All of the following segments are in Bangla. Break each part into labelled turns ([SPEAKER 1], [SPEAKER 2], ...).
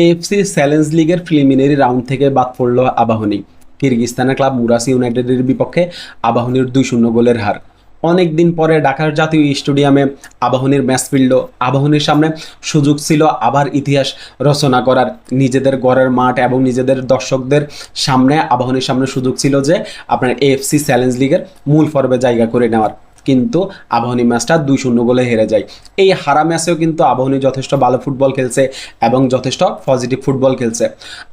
[SPEAKER 1] এএফসি চ্যালেঞ্জ লিগের প্রিলিমিনারি রাউন্ড থেকে বাদ পড়ল আবাহনী। কিরগিস্তানের ক্লাব মুরাসি ইউনাইটেডের বিপক্ষে আবাহনীর দুই শূন্য গোলের হার। অনেক দিন পরে ঢাকার জাতীয় স্টেডিয়ামে আবাহনীর ম্যাচ ফিরল। আবাহনীর সামনে সুযোগ ছিল আবার ইতিহাস রচনা করার। নিজেদের গড়ের মাঠ এবং নিজেদের দর্শকদের সামনে, আবাহনীর সামনে সুযোগ ছিল যে আপনার এএফসি চ্যালেঞ্জ লিগের মূল পর্বে জায়গা করে নেওয়ার। কিন্তু আবাহনী ম্যাচটা দুই শূন্য গোলে হেরে যায়। এই হারা ম্যাচেও কিন্তু আবাহনী যথেষ্ট ভালো ফুটবল খেলছে এবং যথেষ্ট পজিটিভ ফুটবল খেলছে।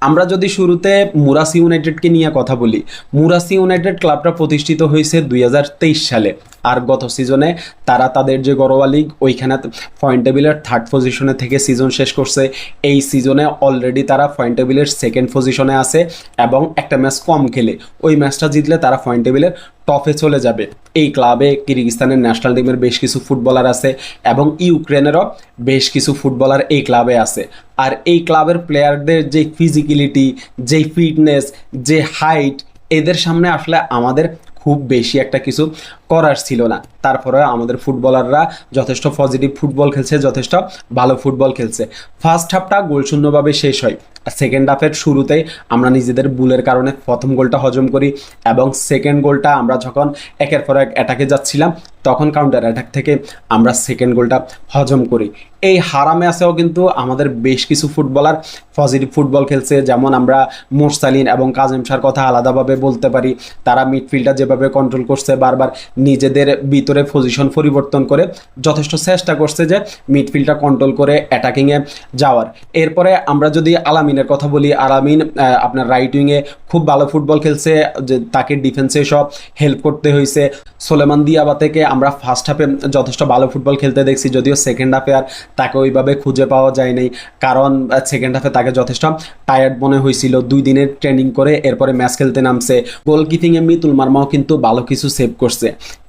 [SPEAKER 1] আমরা যদি শুরুতে মুরাসি ইউনাইটেডকে নিয়ে কথা বলি, মুরাসি ইউনাইটেড ক্লাবটা প্রতিষ্ঠিত হয়েছে দুই হাজার তেইশ সালে। আর গত সিজনে তারা তাদের যে গরোয়া লিগ ওইখানে পয়েন্ট টেবিলের থার্ড পজিশনে থেকে সিজন শেষ করছে। এই সিজনে অলরেডি তারা পয়েন্ট টেবিলের সেকেন্ড পজিশনে আছে এবং একটা ম্যাচ কম খেলে। ওই ম্যাচটা জিতলে তারা পয়েন্ট টেবিলের টপে চলে যাবে। এই ক্লাবে কিরগিস্তানের ন্যাশনাল টিমের বেশ কিছু ফুটবলার আছে এবং ইউক্রেনেরও বেশ কিছু ফুটবলার এই ক্লাবে আছে। আর এই ক্লাবের প্লেয়ারদের যে ফিজিক্যালিটি যে ফিটনেস যে হাইট এদের সামনে আসলে আমাদের খুব বেশি একটা কিছু করার ছিল না। তারপরে আমাদের ফুটবলাররা যথেষ্ট পজিটিভ ফুটবল খেলছে, যথেষ্ট ভালো ফুটবল খেলছে। ফার্স্ট হাফটা গোলশূন্যভাবে শেষ হয়। সেকেন্ড হাফের শুরুতেই আমরা নিজেদের বুলের কারণে প্রথম গোলটা হজম করি এবং সেকেন্ড গোলটা আমরা যখন একের পর এক অ্যাটাকে যাচ্ছিলাম তখন কাউন্টার অ্যাটাক থেকে আমরা সেকেন্ড গোলটা হজম করি। এই হারা ম্যাচেও কিন্তু আমাদের বেশ কিছু ফুটবলার পজিটিভ ফুটবল খেলছে, যেমন আমরা মোরসালিন এবং কাজেম শাহর কথা আলাদাভাবে বলতে পারি। তারা মিডফিল্ডটা যেভাবে কন্ট্রোল করছে, বারবার নিজেদের ভিতরে পজিশন পরিবর্তন করে যথেষ্ট চেষ্টা করছে যে মিডফিল্ডটা কন্ট্রোল করে অ্যাটাকিংয়ে যাওয়ার। এরপরে আমরা যদি আলামিনের কথা বলি, আলামিন আপনার রাইট উইংয়ে খুব ভালো ফুটবল খেলছে, যে তাকে ডিফেন্সে সব হেল্প করতে হয়েছে সোলেমান দিয়াবা থেকে আমরা ফার্স্ট হাফে যথেষ্ট ভালো ফুটবল খেলতে দেখছি, যদিও সেকেন্ড হাফে আর তাকে ওইভাবে খুঁজে পাওয়া যায় নাই কারণ সেকেন্ড হাফে তাকে যথেষ্ট টায়ার্ড মনে হয়েছিল। দুই দিনের ট্রেনিং করে এরপরে ম্যাচ খেলতে নামছে। গোলকিপিংয়ে মিতুল মার্মাও কিন্তু ভালো কিছু সেভ করছে।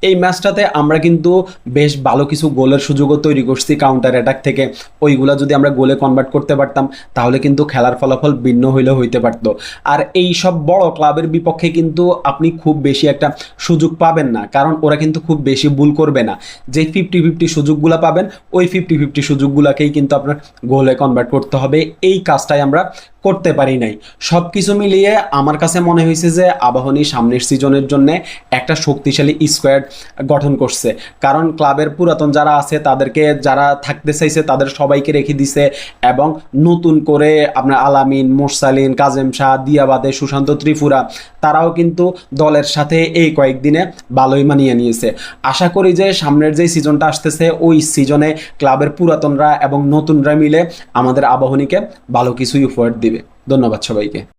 [SPEAKER 1] এই ম্যাচটাতে আমরা কিন্তু বেশ ভালো কিছু গোলের সুযোগও তৈরি করছি কাউন্টার অ্যাটাক থেকে। ওইগুলা যদি আমরা গোলে কনভার্ট করতে পারতাম, তাহলে কিন্তু খেলার ফলাফল ভিন্ন হইলেও হইতে পারতো। আর এই সব বড় ক্লাবের বিপক্ষে কিন্তু আপনি খুব বেশি একটা সুযোগ পাবেন না। কারণ ওরা কিন্তু খুব বেশি ভুল করবে না। যে ফিফটি ফিফটি সুযোগগুলো পাবেন, ওই ফিফটি ফিফটি সুযোগগুলোকেই কিন্তু আপনার গোলে কনভার্ট করতে হবে। এই কাজটাই আমরা করতে পারি নাই। সব কিছু মিলিয়ে আমার কাছে মনে হয়েছে যে আবাহনী সামনের সিজনের জন্য একটা শক্তিশালী স্কোয়াড গঠন করছে। কারণ ক্লাবের পুরাতন যারা আছে, তাদেরকে যারা থাকতে চাইছে, তাদের সবাইকে রেখে দিছে এবং নতুন করে আপনার আলামিন, মোরসালিন, কাজেম শাহ, দিয়াবাদে, সুশান্ত ত্রিপুরা, তারাও কিন্তু দলের সাথে এই কয়েকদিনে ভালোই মানিয়ে নিয়েছে। আশা করি যে সামনের যে সিজনটা আসতেছে, ওই সিজনে ক্লাবের পুরাতনরা এবং নতুনরা মিলে আমাদের আবাহনীকে ভালো কিছুই উপহার দিবে। ধন্যবাদ সবাইকে।